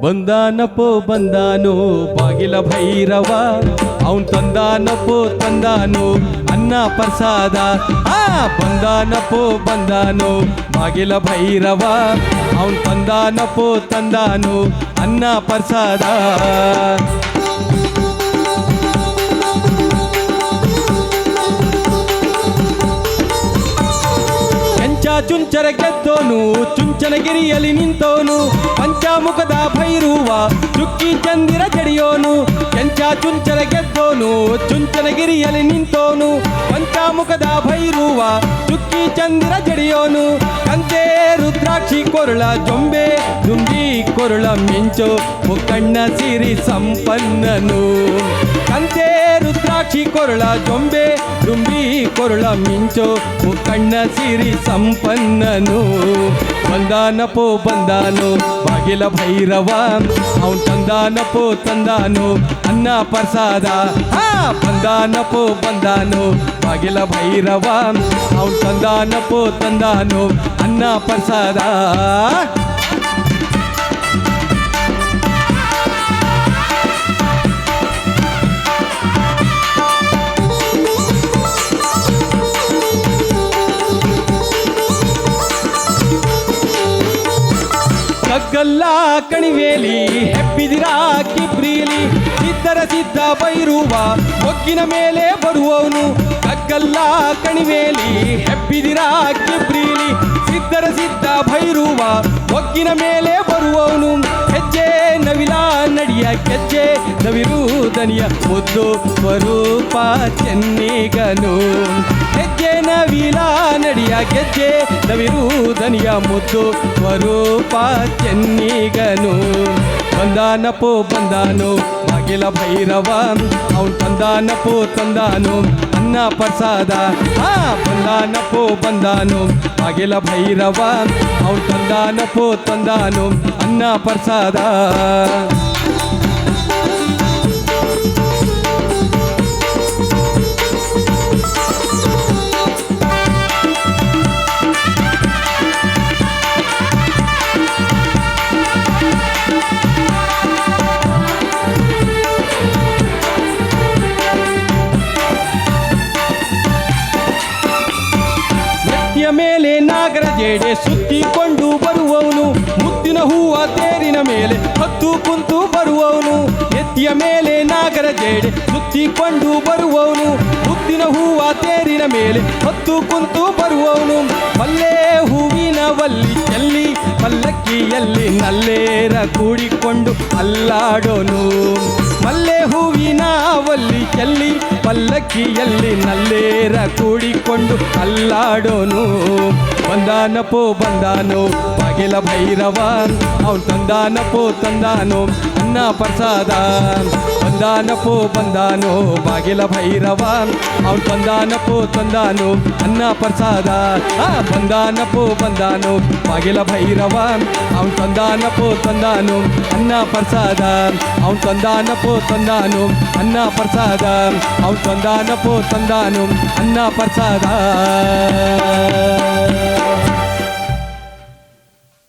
ಬಂದಾನಪ್ಪೋ ಬಂದಾನು, ಬಾಗಿಲ ಭೈರವ. ಅವನ್ ತಂದಾನಪ್ಪೋ ತಂದಾನೋ, ಅನ್ನ ಪ್ರಸಾದ. ಆ ಬಂದಾನಪ್ಪೋ ಬಂದಾನು, ಬಾಗಿಲ ಭೈರವ. ಅವನ್ ತಂದಾನಪ್ಪೋ ತಂದಾನು, ಅನ್ನ ಪ್ರಸಾದ. ಚುಂಚರ ಗೆದ್ದೋನು ಚುಂಚನಗಿರಿಯಲ್ಲಿ ನಿಂತೋನು ಪಂಚಾಮುಖದ ಭೈರುವ ಚುಕ್ಕಿ ಚಂದಿರ ಜಡಿಯೋನು ಕೆಂಚ ಚುಂಚರ ಗೆದ್ದೋನು ಚುಂಚನಗಿರಿಯಲ್ಲಿ ನಿಂತೋನು ಪಂಚಾಮುಖದ ಭೈರುವ ಚುಕ್ಕಿ ಚಂದಿರ ಜಡಿಯೋನು ಕಂತೆ ರುದ್ರಾಕ್ಷಿ ಕೊರಳ ಜೊಂಬೆ ದುಂಬಿ ಕೊರಳ ಮಿಂಚು ಮುಕ್ಕಣ್ಣ ಸಿರಿ ಸಂಪನ್ನನು ಕಂತೆ ರುದ್ರಾಕ್ಷಿ ಕೊರಳ ಜೊಂಬೆ ದುಂಬಿ ಕೊರಳ ಮಿಂಚು ಮುಕ್ಕಣ್ಣ ಸಿರಿ ಸಂಪನ್ನನು. ಬಂದಾನಪೋ, ಬಂದಾನು, ಬಾಗಿಲ ಭೈರವ. ಅವನ್ ತಂದಾನಪೋ, ತಂದಾನು, ಅನ್ನ ಪ್ರಸಾದ. ಬಂದಾನಪೋ, ಬಂದಾನು, ಬಾಗಿಲ ಭೈರವ. ಅವನ್ ತಂದಾನಪೋ, ತಂದಾನು, ಅನ್ನ ಪ್ರಸಾದ. ಕಗ್ಗಲ್ಲ ಕಣಿವೇಲಿ ಹೆಪ್ಪಿದಿರಾ ಕಿಬ್ರೀಲಿ. ಸಿದ್ಧರ ಸಿದ್ಧ ಬೈರುವ ಮೇಲೆ ಬರುವವನು. ಅಕ್ಕಲ್ಲಾ ಕಣಿವೇಲಿ ಹೆಪ್ಪಿದಿರಾ ಕಿಬ್ರೀಲಿ. ಸಿದ್ಧರ ಸಿದ್ಧ ಒಗ್ಗಿನ ಮೇಲೆ ಬರುವವನು. ಹೆಜ್ಜೆ ನವಿಲ ನಡಿಯ ಕೆಜ್ಜೆ, ನವಿರುದನಿಯ ಮುದ್ದು ಸ್ವರೂಪ ಚೆನ್ನಿಗನು. ಹೆಜ್ಜೆ ನವಿಲ ನಡಿಯ ಗೆಜ್ಜೆ ನವಿರುದನಿಯ ಮುದ್ದು ಸ್ವರೂಪ ಚೆನ್ನಿಗನು. ಬಂದಾನಪೋ, ಬಂದಾನು, ಬಾಗಿಲ ಭೈರವ, ಅವನು ತಂದಾನಪೋ, ತಂದಾನು. ಅನ್ನ ಪ್ರಸಾದ. ಆ ಬಂದಾನಪೋ ಬಂದಾನು. ಬಾಗಿಲ ಭೈರವ ಅವನ್ ತಂದಾನಪೋ ತಂದಾನು. ಅನ್ನ ಪ್ರಸಾದ. ನೆತ್ತಿಯ ಮೇಲೆ ನಾಗರ ಜೇಡೆ ಸುತ್ತಿಕೊಂಡು ಬರುವವನು, ಮುತ್ತಿನ ಹೂವ ತೇರಿನ ಮೇಲೆ ಹತ್ತು ಕುಂತು ಬರುವವನು, ಎತ್ತಿಯ ಮೇಲೆ ನಾಗರ ಜೇಡೆ ಸುತ್ತಿಕೊಂಡು ಬರುವವನು, ಮುತ್ತಿನ ಹೂವ ತೇರಿನ ಮೇಲೆ ಹತ್ತು ಕುಂತು ಬರುವವನು. ಮಲ್ಲೆ ಹೂವಿನ ವಲ್ಲಿ ಚೆಲ್ಲಿ ಪಲ್ಲಕ್ಕಿಯಲ್ಲಿ ನಲ್ಲೇರ ಕೂಡಿಕೊಂಡು ಅಲ್ಲಾಡೋನು. ಮಲ್ಲೆ ಹೂವಿನ ವಲ್ಲಿ ಪಲ್ಲಕ್ಕಿಯಲ್ಲಿ ನಲ್ಲೇರ ಕೂಡಿಕೊಂಡು ಅಲ್ಲಾಡೋನು. ಬಂದಾನಪೋ ಬಂದಾನೋ ಬಾಗಿಲ ಭೈರವ. ಅವನು ತಂದಾನಪೋ ತಂದಾನು. ಅನ್ನ ಪ್ರಸಾದ. ಬಂದಾನಪೋ ಬಂದಾನು, ಬಾಗಿಲ ಭೈರವ. ಅವನ್ ತಂದಾನಪೋ ತಂದಾನು, ಅನ್ನ ಪ್ರಸಾದ. ಆ ಬಂದಾನಪೋ ಬಂದಾನು, ಬಾಗಿಲ ಭೈರವ. ಅವನ್ ತಂದಾನಪೋ ತಂದಾನು, ಅನ್ನ ಪ್ರಸಾದ. ಅವನ್ ತಂದಾನಪೋ ತಂದಾನು, ಅನ್ನ ಪ್ರಸಾದ. ಅವನ್ ತಂದಾನಪೋ ತಂದಾನು, ಅನ್ನ ಪ್ರಸಾದ.